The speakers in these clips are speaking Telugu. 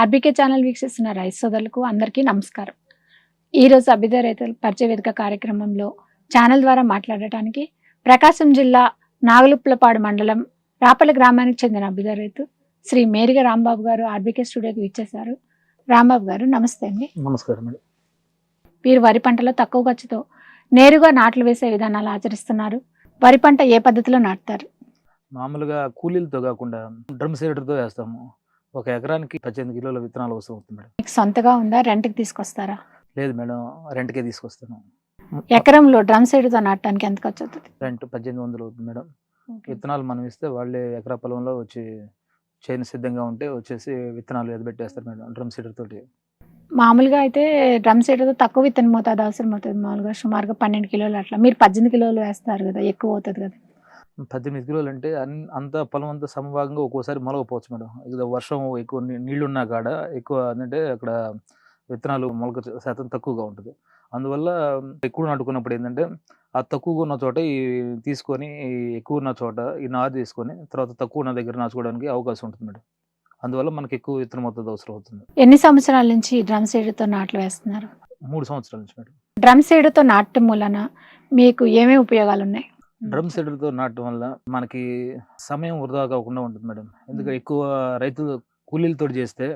ఆర్బీకే ఛానల్ వీక్షిస్తున్న రైతు సోదరులకు అందరికీ నమస్కారం. ఈరోజు అభ్యుదయ రైతుల పరిచయ వేదిక కార్యక్రమంలో ఛానల్ ద్వారా మాట్లాడటానికి ప్రకాశం జిల్లా నాగలుప్లపాడు మండలం రాపల గ్రామానికి చెందిన అభ్యుదయ రైతు శ్రీ మేరిగ రాంబాబు గారు ఆర్బీకే స్టూడియోకి ఇచ్చేశారు రాంబాబు గారు నమస్తే అండి. నమస్కారం మేడం వీరు వరి పంటలో తక్కువ ఖర్చుతో నేరుగా నాట్లు వేసే విధానాలు ఆచరిస్తున్నారు. వరి పంట ఏ పద్ధతిలో నాటుతారు? మామూలుగా కూలీలతో కాకుండా డ్రమ్ సీడర్తో వేస్తాము. ఒక ఎకరానికి పద్దెనిమిది కిలోల విత్తనాలు అవసరం అవుతుంది మేడం. మీకు సొంతగా ఉందా? రెంట్కి తీసుకొస్తారా? లేదు మేడం రెంట్కే తీసుకొస్తాను. ఎకరంలో డ్రమ్ సైడ్తో నాటడానికి ఎంత ఖర్చు అవుతుంది? రెంట్ పద్దెనిమిది వందలు అవుతుంది మేడం. విత్తనాలు మనం ఇస్తే వాళ్ళే ఎకరా పొలంలో వచ్చి చేయని సిద్ధంగా ఉంటే వచ్చేసి విత్తనాలు ఎదబెట్టేస్తారు మేడం డ్రమ్ సీడర్ తోటి. మామూలుగా అయితే డ్రమ్ సైడ్తో తక్కువ విత్తనం మోతాదు అవసరం అవుతుంది మామూలుగా సుమారుగా పన్నెండు కిలోలు అట్లా. మీరు పద్దెనిమిది కిలోలు వేస్తారు కదా ఎక్కువ అవుతుంది కదా. పద్దెనిమిది కిలోలు అంటే అంత పొలం అంతా సమభాగంగా ఒక్కోసారి మొలగపోవచ్చు మేడం. ఇది వర్షం ఎక్కువ నీ- నీళ్ళున్నా కాడ ఎక్కువ అంటే అక్కడ విత్తనాలు మొలక శాతం తక్కువగా ఉంటుంది. అందువల్ల ఎక్కువ నాటుకున్నప్పుడు ఏంటంటే ఆ తక్కువగా ఉన్న చోట ఈ తీసుకొని ఎక్కువ ఉన్న చోట ఈ నారు తీసుకొని తర్వాత తక్కువ ఉన్న దగ్గర నాచుకోవడానికి అవకాశం ఉంటుంది మేడం. అందువల్ల మనకి ఎక్కువ విత్తనం మొత్తం అవసరం అవుతుంది. ఎన్ని సంవత్సరాల నుంచి డ్రమ్ సైడ్తో నాట్లు వేస్తున్నారు? మూడు సంవత్సరాల నుంచి మేడం. డ్రమ్ సైడ్తో నాటడం వలన మీకు ఏమేమి ఉపయోగాలు ఉన్నాయి? డ్రమ్ సెటర్తో నాటడం వల్ల మనకి సమయం వృధా కాకుండా ఉంటుంది మేడం. ఎందుకంటే ఎక్కువ రైతులు కూలీలతో చేస్తే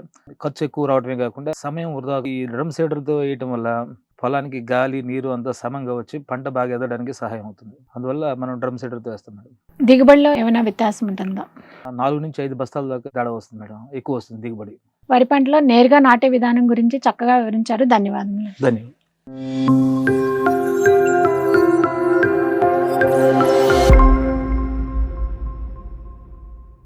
ఖర్చు ఎక్కువ రావడమే కాకుండా సమయం వృధా ఈ డ్రమ్ సెటర్తో వేయటం వల్ల పొలానికి గాలి నీరు అంతా సమంగా వచ్చి పంట బాగా ఎదగడానికి సహాయం అవుతుంది. అందువల్ల మనం డ్రమ్ సెటర్తో వేస్తాం మేడం. దిగుబడిలో ఏమైనా వ్యత్యాసం ఉంటుందా? నాలుగు నుంచి ఐదు బస్తాల దాకా తేడా వస్తుంది మేడం. ఎక్కువ వస్తుంది దిగుబడి. వరి పంటలో నేరుగా నాటే విధానం గురించి చక్కగా వివరించారు. ధన్యవాదములు. ధన్యవాదాలు